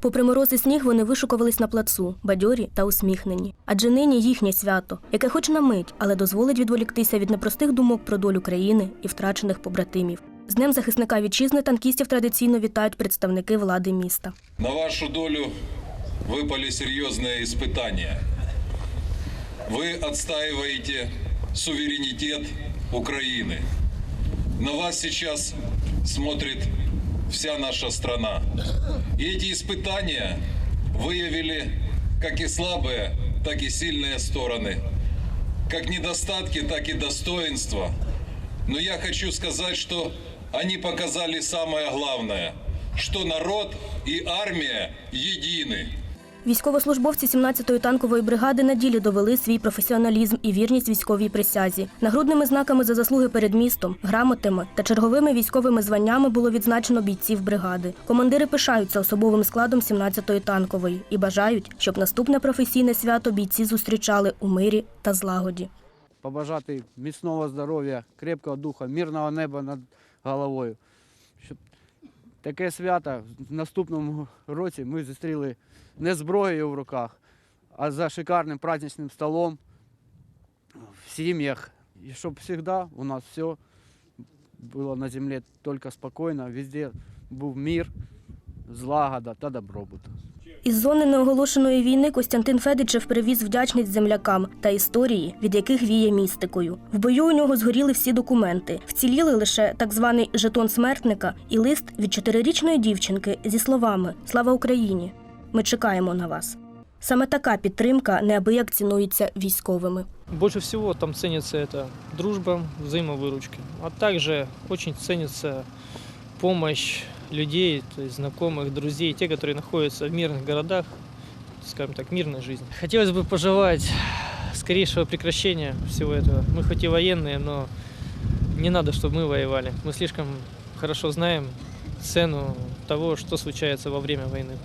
Попри мороз і сніг, вони вишукувались на плацу, бадьорі та усміхнені. Адже нині їхнє свято, яке хоч на мить, але дозволить відволіктися від непростих думок про долю країни і втрачених побратимів. З Днем захисника вітчизни танкістів традиційно вітають представники влади міста. На вашу долю выпали серьезные испытания. Вы отстаиваете суверенитет Украины. На вас сейчас смотрит вся наша страна. И эти испытания выявили как и слабые, так и сильные стороны, как недостатки, так и достоинства. Но я хочу сказать, что они показали самое главное, что народ и армия едины. Військовослужбовці 17-ї танкової бригади на ділі довели свій професіоналізм і вірність військовій присязі. Нагрудними знаками за заслуги перед містом, грамотами та черговими військовими званнями було відзначено бійців бригади. Командири пишаються особовим складом 17-ї танкової і бажають, щоб наступне професійне свято бійці зустрічали у мирі та злагоді. побажати міцного здоров'я, крепкого духа, мирного неба над головою. Щоб таке свято в наступному році ми зустріли не зброєю в руках, а за шикарним праздничним столом в сім'ях. І щоб завжди у нас все було на землі тільки спокійно, везде був мир, злагода та добробут. Із зони неоголошеної війни Костянтин Федичев привіз вдячність землякам та історії, від яких віє містикою. В бою у нього згоріли всі документи. Вціліли лише так званий жетон смертника і лист від чотирирічної дівчинки зі словами Слава Україні! Ми чекаємо на вас. Саме така підтримка неабияк цінується військовими. Больше всего там ценится это дружба, взаимовыручка. А также очень ценится помощь людей, то есть знакомых, друзей, те, которые находятся в мирных городах, скажем так, мирной жизни. Хотелось бы пожелать скорейшего прекращения всего этого. Мы хоть и военные, но не надо, чтобы мы воевали. Мы слишком хорошо знаем цену того, что случается во время войны.